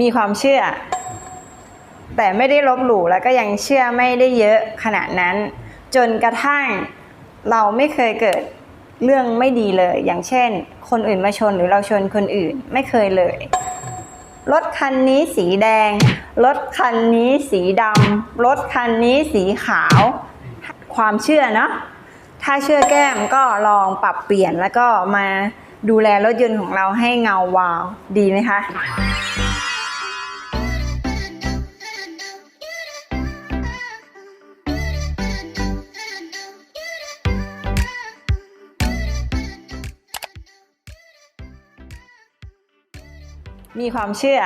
มีความเชื่อ แต่ไม่ได้ลบหลู่แล้วก็ยังเชื่อไม่ได้เยอะขนาดนั้น จนกระทั่งเราไม่เคยเกิดเรื่องไม่ดีเลย อย่างเช่น คนอื่นมาชนหรือเราชนคนอื่นไม่เคยเลย รถคันนี้สีแดง รถคันนี้สีดำรถคันนี้สีขาว ความเชื่อเนาะถ้าเชื่อแก้มก็ลองปรับเปลี่ยนแล้วก็มาดูแลรถยนต์ของเราให้เงาวาวดีไหมคะ มีความเชื่อ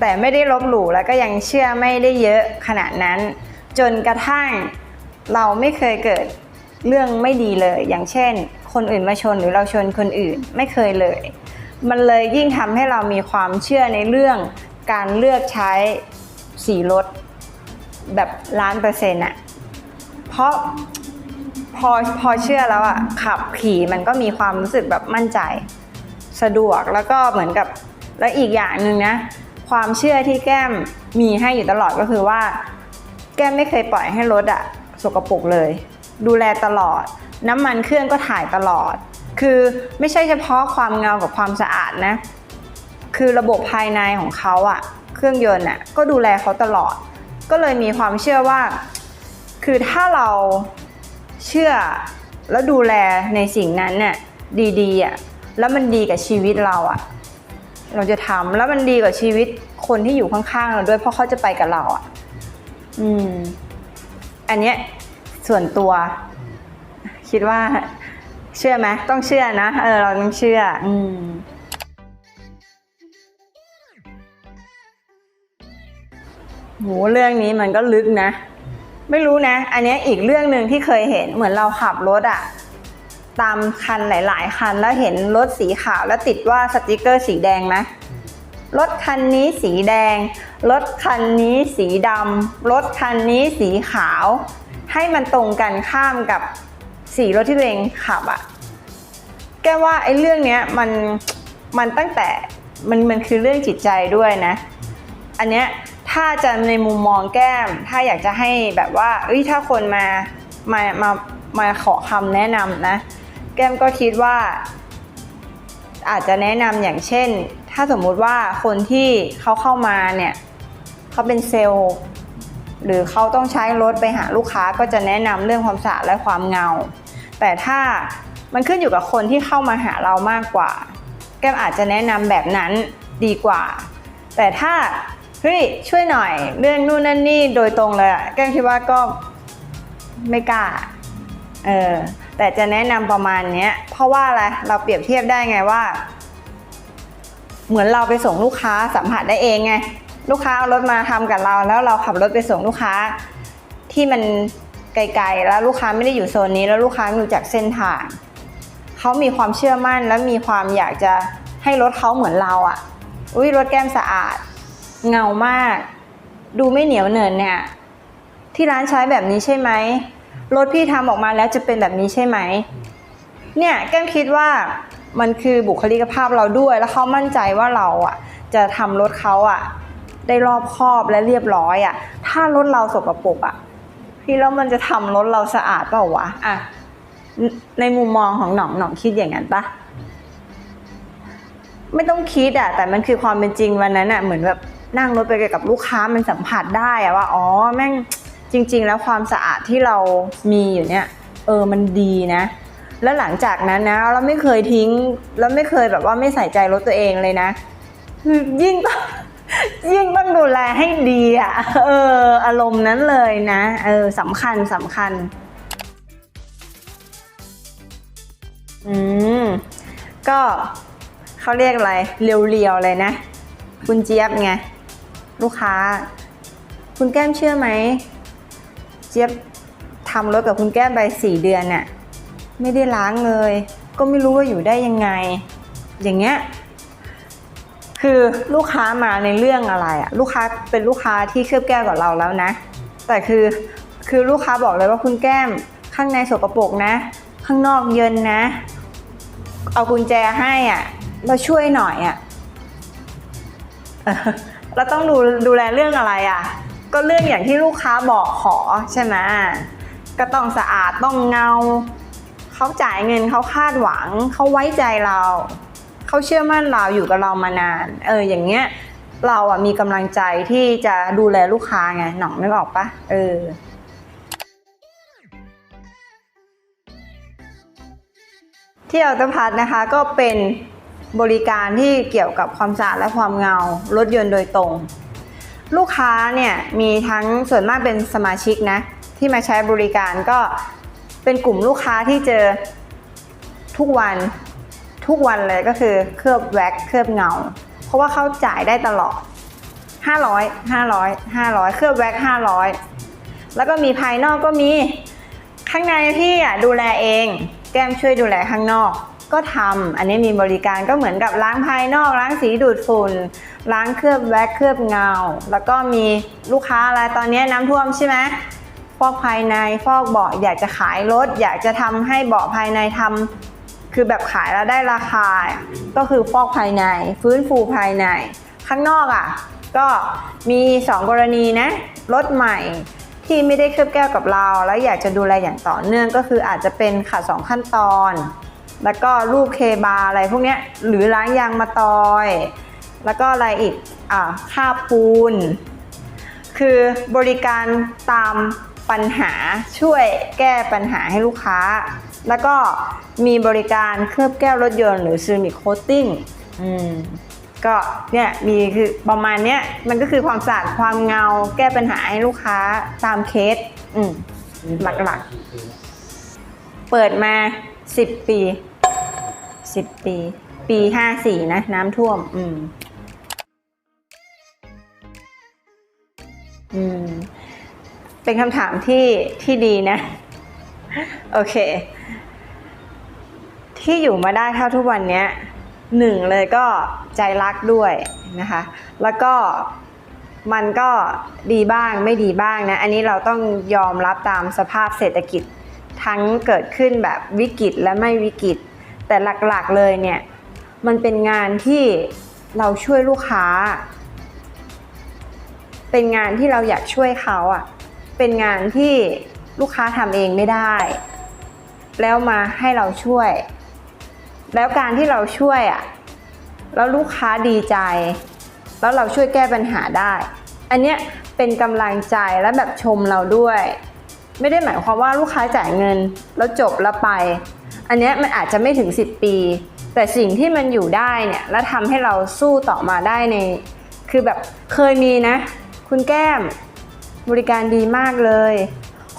แต่ไม่ได้ลบหลู่แล้วก็ยังเชื่อไม่ได้เยอะขนาดนั้น จนกระทั่งเราไม่เคยเกิดเรื่องไม่ดีเลย อย่างเช่น คนอื่นมาชนหรือเราชนคนอื่นไม่เคยเลย มันเลยยิ่งทำให้เรามีความเชื่อในเรื่องการเลือกใช้สีรถแบบล้านเปอร์เซ็นต์อะเพราะพอพอเชื่อแล้วอะขับขี่มันก็มีความรู้สึกแบบมั่นใจ สะดวกแล้วก็เหมือนกับแล้วอีกอย่างหนึ่งนะความเชื่อที่แก้มมีให้อยู่ตลอดก็คือว่า แก้มไม่เคยปล่อยให้รถอะสกปรกเลย ดูแลตลอด น้ำมันเครื่องก็ถ่ายตลอด คือไม่ใช่เฉพาะความเงากับความสะอาดนะ คือระบบภายในของเขาอะเครื่องยนต์อะก็ดูแลเขาตลอด ก็เลยมีความเชื่อว่า คือถ้าเราเชื่อแล้วดูแลในสิ่งนั้นน่ะดีๆอะ แล้วมันดีกับชีวิตเราอะเราจะทำแล้วมันดีกับชีวิตคนที่อยู่ข้างๆเราด้วยเพราะเขาจะไปกับเราอะอืม อันเนี้ยส่วนตัว คิดว่า เชื่อไหมต้องเชื่อนะเออเราต้องเชื่อ อืมโหเรื่องนี้มันก็ลึกนะ ไม่รู้นะ อันเนี้ยอีกเรื่องหนึ่งที่เคยเห็นเหมือนเราขับรถอะ ตามคันหลาย ๆ คันแล้วเห็นรถสีขาวแล้วติดว่าสติกเกอร์สีแดงไหมรถคันนี้สีแดง รถคันนี้สีดำรถคันนี้สีขาว ให้มันตรงกันข้ามกับสีรถที่ตัวเองขับอะแกว่าไอ้เรื่องเนี้ยมันมันตั้งแต่มันมันคือเรื่องจิตใจด้วยนะ อันเนี้ยถ้าจะในมุมมองแก้ม ถ้าอยากจะให้แบบว่าเอ้ยถ้าคนมามามามาขอคำแนะนำนะ แก้มก็คิดว่า อาจจะแนะนำอย่างเช่น ถ้าสมมุติว่าคนที่เขาเข้ามาเนี่ยเขาเป็นเซลล์หรือเขาต้องใช้รถไปหาลูกค้าก็จะแนะนำเรื่องความสะอาดและความเงา แต่ถ้ามันขึ้นอยู่กับคนที่เข้ามาหาเรามากกว่า แก้มอาจจะแนะนำแบบนั้นดีกว่า แต่ถ้าเฮ้ยช่วยหน่อยเรื่องนู่นนั่นนี่โดยตรงเลยอะแก้มคิดว่าก็ไม่กล้าเออ แต่จะแนะนำประมาณนี้เพราะว่าอะไรเราเปรียบเทียบได้ไงว่า เหมือนเราไปส่งลูกค้าสัมผัสได้เองไง ลูกค้าเอารถมาทำกับเรา แล้วเราขับรถไปส่งลูกค้า ที่มันไกลๆ แล้วลูกค้าไม่ได้อยู่โซนนี้ แล้วลูกค้าไม่รู้จักเส้นทางเขามีความเชื่อมั่นและมีความอยากจะให้รถเขาเหมือนเราอะ่ะ อุ้ยรถแก้มสะอาด เงามาก ดูไม่เหนียวเหนินเนี่ย ที่ร้านใช้แบบนี้ใช่ไหม รถพี่ทำออกมาแล้วจะเป็นแบบนี้ใช่ไหม เนี่ยแก้มคิดว่ามันคือบุคลิกภาพเราด้วย แล้วเขามั่นใจว่าเราอะ จะทำรถเขาอะ ได้รอบคอบและเรียบร้อยอะ ถ้ารถเราสกปรกอะ พี่แล้วมันจะทำรถเราสะอาดเปล่าวะอะในมุมมองของหน่องหน่องคิดอย่างนั้นปะไม่ต้องคิดอะแต่มันคือความเป็นจริงวันนั้นอะเหมือนแบบนั่งรถไปกับลูกค้ามันสัมผัสได้อะว่าอ๋อแม่ง จริง ๆ แล้วความสะอาดที่เรามีอยู่เนี่ย เออมันดีนะ แล้วหลังจากนั้นนะ เราไม่เคยทิ้ง แล้วไม่เคยแบบว่าไม่ใส่ใจรถตัวเองเลยนะ ยิ่งต้องยิ่งต้องดูแลให้ดีอะเออ อารมณ์นั้นเลยนะเออสำคัญสำคัญ อืม ก็เขาเรียกอะไร เรียวๆเลยนะ คุณเจี๊ยบไง ลูกค้า คุณแก้มเชื่อไหม จี๊ยบทำรถกับคุณแก้มไปสี่เดือนน่ะไม่ได้ล้างเลย ก็ไม่รู้ว่าอยู่ได้ยังไง อย่างเงี้ยคือลูกค้ามาในเรื่องอะไรอะลูกค้าเป็นลูกค้าที่เคลือบแก้วกับเราแล้วนะ แต่คือคือลูกค้าบอกเลยว่าคุณแก้มข้างในสกปรกนะ ข้างนอกเยินนะ เอากุญแจให้อะเราช่วยหน่อยอะเออเราต้องดูดูแลเรื่องอะไรอะ ก็เรื่องอย่างที่ลูกค้าบอกขอใช่ไหมก็ต้องสะอาดต้องเงา เขาจ่ายเงินเขาคาดหวัง เขาไว้ใจเรา เขาเชื่อมั่นเราอยู่กับเรามานาน เอออย่างเงี้ยเราอะมีกำลังใจที่จะดูแลลูกค้าไงหน่องนึกออกปะเออที่อัลตพัทนะคะก็เป็นบริการที่เกี่ยวกับความสะอาดและความเงารถยนต์โดยตรง ลูกค้าเนี่ยมีทั้งส่วนมากเป็นสมาชิกนะ ที่มาใช้บริการก็เป็นกลุ่มลูกค้าที่เจอทุกวันทุกวันเลยก็คือเคลือบแว็กเคลือบเงา เพราะว่าเขาจ่ายได้ตลอด 500 500 500 เคลือบแว็ก500 แล้วก็มีภายนอกก็มีข้างในพี่อะดูแลเอง แก้มช่วยดูแลข้างนอก ก็ทำอันนี้มีบริการก็เหมือนกับล้างภายนอกล้างสีดูดฝุ่นล้างเคลือบแว็กเคลือบเงา แล้วก็มีลูกค้าอะไรตอนนี้น้ำท่วมใช่ไหมฟอกภายในฟอกเบาะอยากจะขายรถ อยากจะทำให้เบาะภายในทำคือแบบขายแล้วได้ราคา ก็คือฟอกภายใน ฟื้นฟูภายใน ข้างนอกอะ ก็มี 2 กรณีนะรถใหม่ที่ไม่ได้เคลือบแก้วกับเรา แล้วอยากจะดูแลอย่างต่อเนื่องก็คืออาจจะเป็นขัดสองขั้นตอน แล้วก็รูปเคบาร์อะไรพวกเนี้ยหรือล้างยางมาตอย แล้วก็อะไรอีกอ่าค่าปูน คือบริการตามปัญหาช่วยแก้ปัญหาให้ลูกค้า แล้วก็มีบริการเคลือบแก้วรถยนต์หรือซีรามิกโคตติ้งอืมก็เนี่ยมีคือประมาณเนี้ยมันก็คือความสะอาดความเงาแก้ปัญหาให้ลูกค้าตามเคสอืมหลักๆ เปิดมา 10ปี10ปี ปี54นะ น้ำท่วม อืม อืม เป็นคำถามที่ที่ดีนะ โอเค ที่อยู่มาได้เท่าทุกวันเนี้ยหนึ่งเลยก็ใจรักด้วยนะคะ แล้วก็มันก็ดีบ้างไม่ดีบ้างนะ อันนี้เราต้องยอมรับตามสภาพเศรษฐกิจ ทั้งเกิดขึ้นแบบวิกฤตและไม่วิกฤต แต่หลักๆเลยเนี่ยมันเป็นงานที่เราช่วยลูกค้า เป็นงานที่เราอยากช่วยเขาอะเป็นงานที่ลูกค้าทำเองไม่ได้ แล้วมาให้เราช่วย แล้วการที่เราช่วยอะแล้วลูกค้าดีใจ แล้วเราช่วยแก้ปัญหาได้ อันเนี้ยเป็นกำลังใจและแบบชมเราด้วย ไม่ได้หมายความว่าลูกค้าจ่ายเงินแล้วจบแล้วไป อันนี้มันอาจจะไม่ถึง 10 ปี แต่สิ่งที่มันอยู่ได้เนี่ยแล้วทำให้เราสู้ต่อมาได้ใน คือแบบเคยมีนะ คุณแก้มบริการดีมากเลย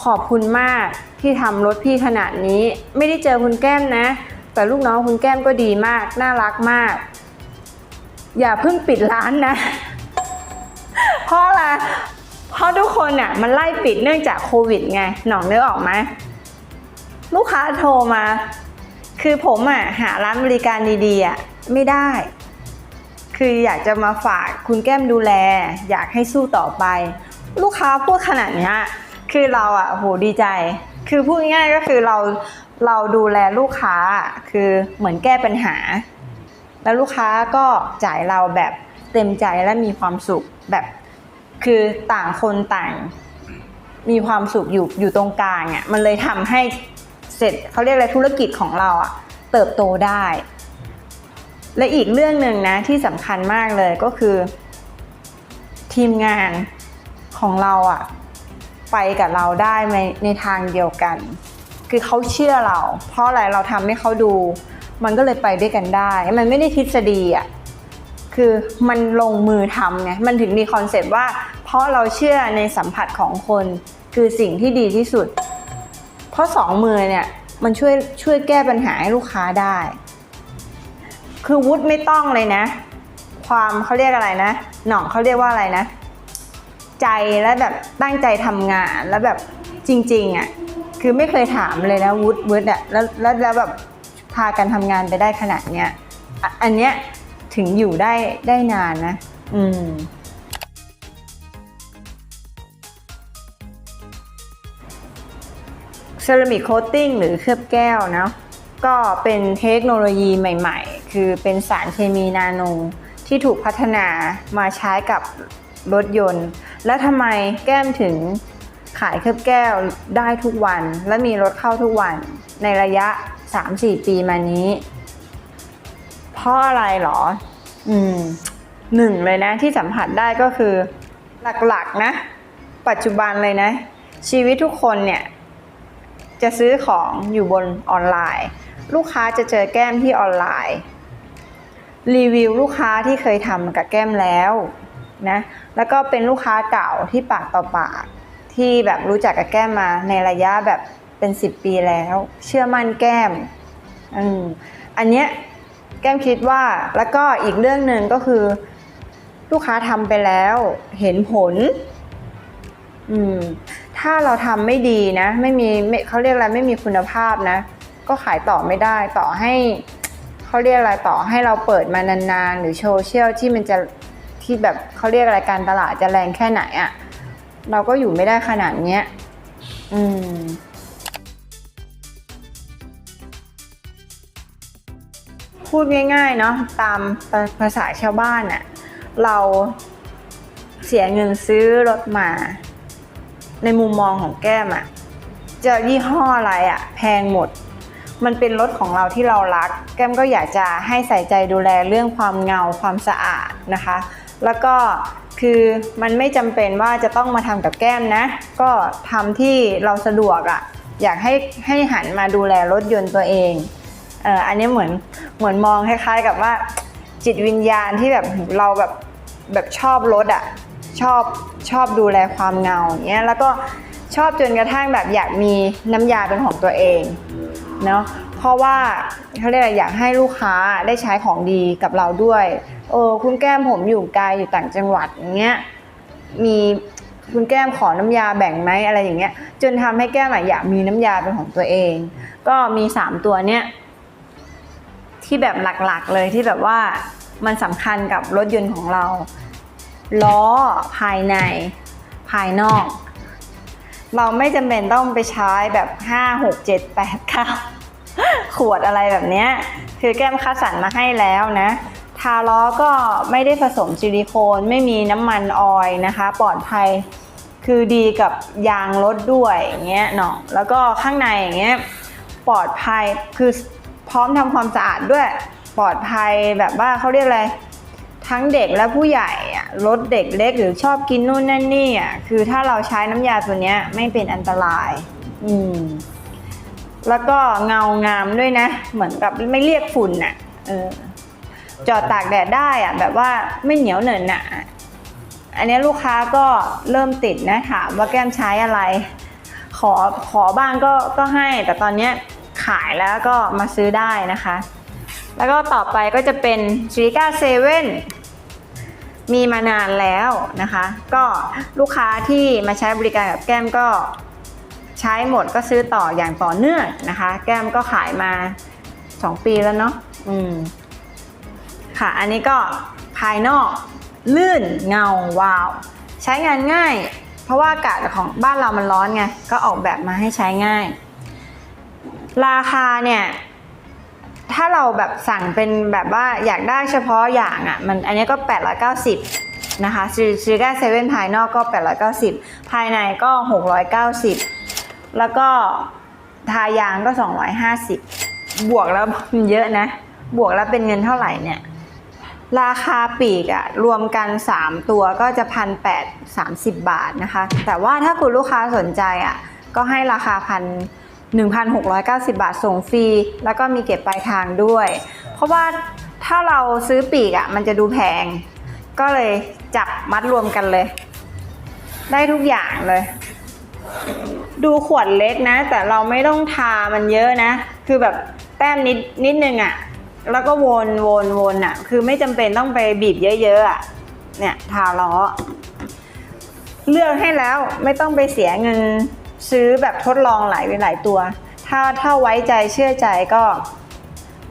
ขอบคุณมากที่ทำรถพี่ขนาดนี้ ไม่ได้เจอคุณแก้มนะ แต่ลูกน้องคุณแก้มก็ดีมาก น่ารักมาก อย่าเพิ่งปิดร้านนะ เพราะอะไร เพราะทุกคนน่ะมันไล่ปิดเนื่องจากโควิดไงหนองเนื้อออกไหมลูกค้าโทรมา คือผมอะหาร้านบริการดีๆอะไม่ได้ คืออยากจะมาฝากคุณแก้มดูแล อยากให้สู้ต่อไป ลูกค้าพูดขนาดนี้คือเราอะโหดีใจ คือพูดง่ายก็คือเราเราดูแลลูกค้าคือเหมือนแก้ปัญหา แล้วลูกค้าก็จ่ายเราแบบเต็มใจและมีความสุขแบบ คือต่างคนต่างมีความสุขอยู่อยู่ตรงกลางอะมันเลยทำให้เสร็จเขาเรียกอะไรธุรกิจของเราอะเติบโตได้ และอีกเรื่องหนึ่งนะที่สำคัญมากเลยก็คือ ทีมงานของเราอะไปกับเราได้ในในทางเดียวกัน คือเขาเชื่อเรา เพราะอะไรเราทำให้เขาดู มันก็เลยไปด้วยกันได้ มันไม่ได้ทฤษฎีอะ คือมันลงมือทำไงมันถึงมีคอนเซปต์ว่า เพราะเราเชื่อในสัมผัสของคน คือสิ่งที่ดีที่สุด เพราะสองมือเนี่ยมันช่วยช่วยแก้ปัญหาให้ลูกค้าได้ คือวุฒิไม่ต้องเลยนะ ความเขาเรียกอะไรนะ หน่องเขาเรียกว่าอะไรนะ ใจและแบบตั้งใจทำงานแล้วแบบจริงๆอะคือไม่เคยถามเลยนะวุฒิวุฒิอะแล้วแล้วแบบพากันทำงานไปได้ขนาดเนี้ยอันเนี้ย ถึงอยู่ได้ได้นานนะ อืม เซรามิกโคตติ้งหรือเคลือบแก้วเนาะก็เป็นเทคโนโลยีใหม่ ๆ คือเป็นสารเคมีนาโนที่ถูกพัฒนามาใช้กับรถยนต์ แล้วทำไมแก้มถึงขายเคลือบแก้วได้ทุกวัน และมีรถเข้าทุกวันในระยะ 3-4 ปีมานี้ เพราะอะไรหรอ อืมหนึ่งเลยนะที่สัมผัสได้ก็คือหลักๆนะ ปัจจุบันเลยนะ ชีวิตทุกคนเนี่ย จะซื้อของอยู่บนออนไลน์ ลูกค้าจะเจอแก้มที่ออนไลน์ รีวิวลูกค้าที่เคยทำกับแก้มแล้วนะแล้วก็เป็นลูกค้าเก่าที่ปากต่อปาก ที่แบบรู้จักกับแก้มมาในระยะแบบเป็น 10 ปีแล้ว เชื่อมั่นแก้มอืมอันเนี้ย ก้มคิดว่าแล้วก็อีกเรื่องหนึ่งก็คือ ลูกค้าทำไปแล้วเห็นผล อืม ถ้าเราทำไม่ดีนะ ไม่มีไม่เขาเรียกอะไรไม่มีคุณภาพนะ ก็ขายต่อไม่ได้ต่อให้เขาเรียกอะไรต่อให้เราเปิดมานานๆ หรือโซเชียลที่มันจะที่แบบเขาเรียกอะไรการตลาดจะแรงแค่ไหนอะ่ะเราก็อยู่ไม่ได้ขนาดเนี้ย อืม พูดง่ายๆเนาะตามภาษาชาวบ้านอะเราเสียเงินซื้อรถมา ในมุมมองของแก้มอะจะยี่ห้ออะไรอะแพงหมด มันเป็นรถของเราที่เรารัก แก้มก็อยากจะให้ใส่ใจดูแลเรื่องความเงาความสะอาดนะคะ แล้วก็คือมันไม่จำเป็นว่าจะต้องมาทำกับแก้มนะ ก็ทำที่เราสะดวกอะ่ะอยากให้ให้หันมาดูแลรถยนต์ตัวเอง อออันนี้เหมือนเหมือนมองคล้ายๆ กับว่า จิตวิญญาณที่แบบเราแบบแบบชอบรถอะ่ะชอบชอบดูแลความเงาเงี้ยแล้วก็ชอบจนกระทั่งแบบอยากมีน้ำยาเป็นของตัวเองเนาะเพราะว่าเขาเรียกอะไรอยากให้ลูกค้าได้ใช้ของดีกับเราด้วยเออคุณแก้มผมอยู่ไกลอยู่ต่างจังหวัดอย่างเงี้ยมีคุณแก้มขอน้ำยาแบ่งไหมอะไรอย่างเงี้ยจนทำให้แก้มอะอยากมีน้ำยาเป็นของตัวเอง ก็มีสามตัวเนี้ย ที่แบบหลักๆเลยที่แบบว่ามันสำคัญกับรถยนต์ของเรา ล้อภายในภายนอก เราไม่จำเป็นต้องไปใช้แบบ 5 6 7 8 9 ขวดอะไรแบบเนี้ยคือแก้มคัดสรรมาให้แล้วนะ ทาล้อก็ไม่ได้ผสมซิลิโคน ไม่มีน้ำมันออยนะคะ ปลอดภัยคือดีกับยางรถด้วยอย่างเงี้ยเนาะแล้วก็ข้างในอย่างเงี้ยปลอดภัยคือ พร้อมทำความสะอาดด้วยปลอดภัยแบบว่าเขาเรียกอะไรทั้งเด็กและผู้ใหญ่อะรถเด็กเล็กหรือชอบกินนู่นนั่นนี่อะคือถ้าเราใช้น้ำยาตัวเนี้ยไม่เป็นอันตราย อืม แล้วก็เงางามด้วยนะ เหมือนกับไม่เรียกฝุ่นอะ เออ จอดตากแดดได้อะ แบบว่าไม่เหนียวเหนอะหนะอันนี้ลูกค้าก็เริ่มติดนะถามว่าแก้มใช้อะไร ขอขอบ้างก็ก็ให้ แต่ตอนเนี้ย ขายแล้วก็มาซื้อได้นะคะ แล้วก็ต่อไปก็จะเป็นชิริก้าเซเว่นมีมานานแล้วนะคะ ก็ลูกค้าที่มาใช้บริการกับแก้มก็ใช้หมดก็ซื้อต่ออย่างต่อเนื่องนะคะ แก้มก็ขายมา 2 ปีแล้วเนาะอืมค่ะ อันนี้ก็ภายนอกลื่นเงาวาว ใช้งานง่าย เพราะว่าอากาศของบ้านเรามันร้อนไง ก็ออกแบบมาให้ใช้ง่าย ราคาเนี่ย ถ้าเราแบบสั่งเป็นแบบว่าอยากได้เฉพาะอย่างอะ มันอันนี้ก็ 890 นะคะซื้อได้เซเว่นภายนอกก็ 890 ภายในก็ 690 แล้วก็ทายางก็ 250 บวกแล้วมันเยอะนะ บวกแล้วเป็นเงินเท่าไหร่เนี่ย ราคาปีกอะรวมกัน 3 ตัวก็จะพันแปดสามสิบบาทนะคะ แต่ว่าถ้าคุณลูกค้าสนใจอะก็ให้ราคาพัน 1,690 บาทส่งฟรี แล้วก็มีเก็บปลายทางด้วย เพราะว่าถ้าเราซื้อปีกอะมันจะดูแพง ก็เลยจับมัดรวมกันเลย ได้ทุกอย่างเลย ดูขวดเล็กนะ แต่เราไม่ต้องทามันเยอะนะ คือแบบแต้มนิดนิดนึงอะแล้วก็วนวนวนอะคือไม่จำเป็นต้องไปบีบเยอะๆอะเนี่ยทาล้อ เลือกให้แล้วไม่ต้องไปเสียเงิน ซื้อแบบทดลองหลายหลายตัว ถ้าถ้าไว้ใจเชื่อใจก็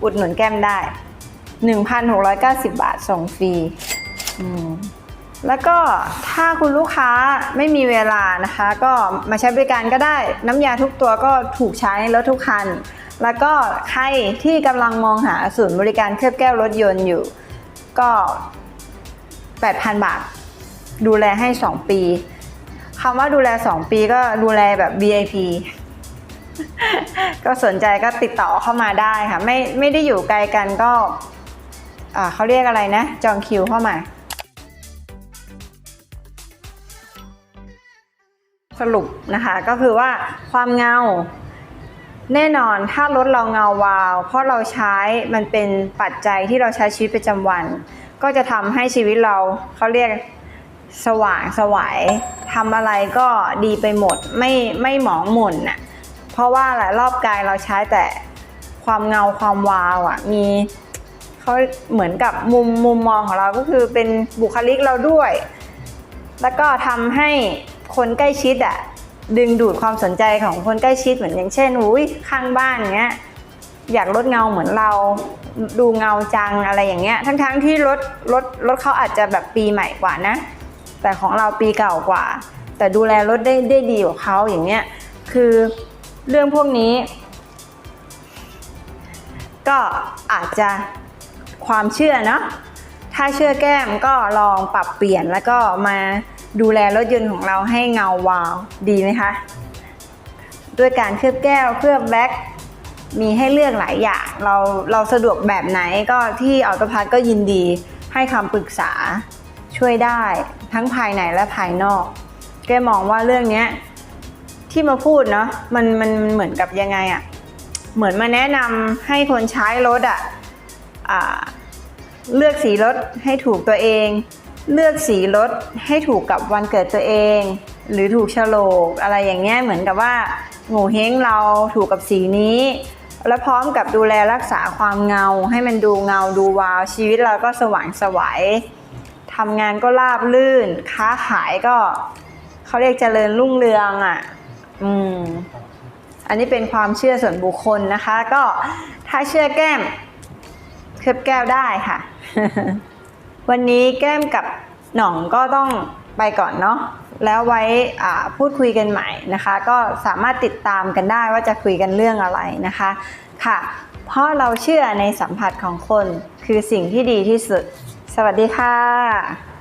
อุดหนุนแก้มได้ 1,690 บาทส่งฟรีแล้วก็ถ้าคุณลูกค้าไม่มีเวลานะคะ ก็มาใช้บริการก็ได้น้ำยาทุกตัวก็ถูกใช้ในรถทุกคัน แล้วก็ใครที่กำลังมองหาศูนย์บริการเคลือบแก้วรถยนต์อยู่ ก็ 8,000 บาท ดูแลให้ 2 ปี คำว่าดูแล 2 ปีก็ดูแลแบบ VIP ก็สนใจก็ติดต่อเข้ามาได้ค่ะ ไม่ไม่ได้อยู่ไกลกันก็อ่าเขาเรียกอะไรนะ จองคิวเข้ามา สรุปนะคะก็คือว่าความเงา แน่นอนถ้ารถเราเงาวาว เพราะเราใช้มันเป็นปัจจัยที่เราใช้ชีวิตประจำวัน ก็จะทำให้ชีวิตเราเขาเรียก สว่างสวายทำอะไรก็ดีไปหมดไม่ไม่หมองหม่นน่ะเพราะว่าหลายรอบกายเราใช้แต่ความเงาความวาวอะมีเขาเหมือนกับมุมมุมมองของเราก็คือเป็นบุคลิกเราด้วย แล้วก็ทำให้คนใกล้ชิดอะดึงดูดความสนใจของคนใกล้ชิดเหมือนอย่างเช่นอุ้ยข้างบ้านเงี้ยอยากลดเงาเหมือนเราดูเงาจังอะไรอย่างเงี้ย ทั้งๆที่รถรถรถเขาอาจจะแบบปีใหม่กว่านะ แต่ของเราปีเก่ากว่า แต่ดูแลรถได้ได้ดีกว่าเขาอย่างเงี้ยคือเรื่องพวกนี้ ก็อาจจะความเชื่อเนาะถ้าเชื่อแก้มก็ลองปรับเปลี่ยนแล้วก็มาดูแลรถยนต์ของเราให้เงาวาวดีไหมคะด้วยการเคลือบแก้วเคลือบแบ็คมีให้เลือกหลายอย่าง เราเราสะดวกแบบไหนก็ที่ออโตพัทก็ยินดีให้คำปรึกษา ช่วยได้ทั้งภายในและภายนอก แกมองว่าเรื่องนี้ที่มาพูดเนาะมันมันเหมือนกับยังไงอะเหมือนมาแนะนำให้คนใช้รถอะอ่าเลือกสีรถให้ถูกตัวเอง เลือกสีรถให้ถูกกับวันเกิดตัวเอง หรือถูกโฉลกอะไรอย่างเงี้ยเหมือนกับว่าโง่เฮงเราถูกกับสีนี้ แล้วพร้อมกับดูแลรักษาความเงา ให้มันดูเงาดูวาวชีวิตเราก็สว่างสวัย ทำงานก็ราบลื่น ค้าขายก็เขาเรียกเจริญรุ่งเรืองอะ อืม อันนี้เป็นความเชื่อส่วนบุคคลนะคะ ก็ถ้าเชื่อแก้มเคลือบแก้วได้ค่ะ วันนี้แก้มกับหน่องก็ต้องไปก่อนเนาะแล้วไว้พูดคุยกันใหม่นะคะ ก็สามารถติดตามกันได้ว่าจะคุยกันเรื่องอะไรนะคะค่ะ เพราะเราเชื่อในสัมผัสของคนคือสิ่งที่ดีที่สุด สวัสดีค่ะ